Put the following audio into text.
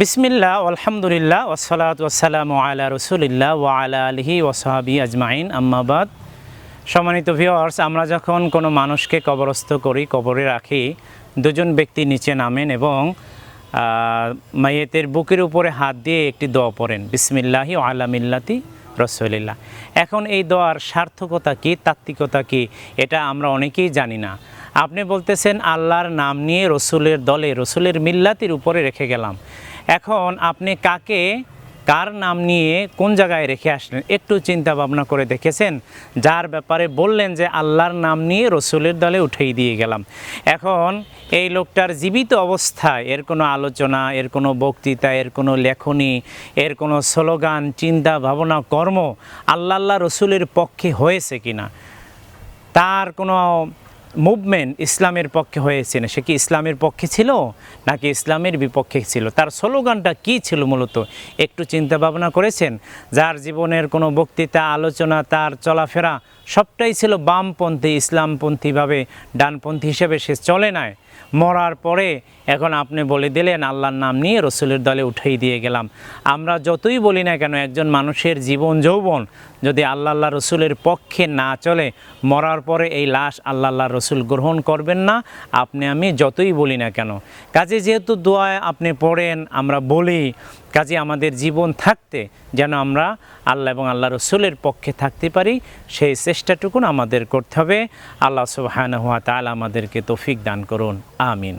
বিসমিল্লাহ আলহামদুলিল্লাহ ওসলাত ওসালাম আলা রসুলিল্লাহ ওয়া আলা আলহি ওসাহাবি আজমাইন। আম্মাবাদ সম্মানিত ভিওয়ার্স আমরা যখন কোনো মানুষকে কবরস্থ করি, কবরে রাখি, দুজন ব্যক্তি নিচে নামেন এবং মাইয়েতের বুকের উপরে হাত দিয়ে একটি দোয়া পড়েন, বিসমিল্লাহি আলা মিল্লাতি রসুলিল্লাহ। এখন এই দোয়ার সার্থকতা কী, তাত্ত্বিকতা কী, এটা আমরা অনেকেই জানি না। আপনি বলতেছেন, আল্লাহর নাম নিয়ে রসুলের দলে, রসুলের মিল্লাতির উপরে রেখে গেলাম। এখন আপনি কাকে, কার নাম নিয়ে কোন জায়গায় রেখে আসলেন, একটু চিন্তা ভাবনা করে দেখেছেন? যার ব্যাপারে বললেন যে, আল্লাহর নাম নিয়ে রসুলের দলে উঠেই দিয়ে গেলাম। এখন এই লোকটার জীবিত অবস্থায় এর কোনো আলোচনা, এর কোনো বক্তৃতা, এর কোনো লেখনী, এর কোনো স্লোগান, চিন্তা ভাবনা, কর্ম আল্লাহ আল্লাহ রসুলের পক্ষে হয়েছে কিনা? তার কোনো মুভমেন্ট ইসলামের পক্ষে হয়েছে না। সে কি ইসলামের পক্ষে ছিল? নাকি ইসলামের বিপক্ষে ছিল? তার স্লোগানটা কি ছিল মূলত? একটু চিন্তা ভাবনা করেছেন? যার জীবনের কোনো বক্তৃতা, আলোচনা, তার চলাফেরা সবটাই ছিল বামপন্থী, ইসলামপন্থীভাবে, ডানপন্থী হিসেবে সে চলে নাই। মরার পরে এখন আপনি বলে দিলেন, আল্লাহর নাম নিয়ে রসুলের দলে উঠেই দিয়ে গেলাম। আমরা যতই বলি না কেন, একজন মানুষের জীবন যৌবন যদি আল্লাহ আল্লাহ রসুলের পক্ষে না চলে, মরার পরে এই লাশ আল্লাহ আল্লাহ রসুল গ্রহণ করবেন না, আপনি, আমি যতই বলি না কেন। কাজে যেহেতু দোয়ায় আপনি পড়েন, আমরা বলি কাজে আমাদের জীবন থাকতে যেন আমরা আল্লাহ এবং আল্লাহ রসুলের পক্ষে থাকতে পারি, সেই চেষ্টাটুকুন আমাদের করতে হবে। আল্লাহ সুবাহান হাত আমাদেরকে তৌফিক দান করুন। আমিন।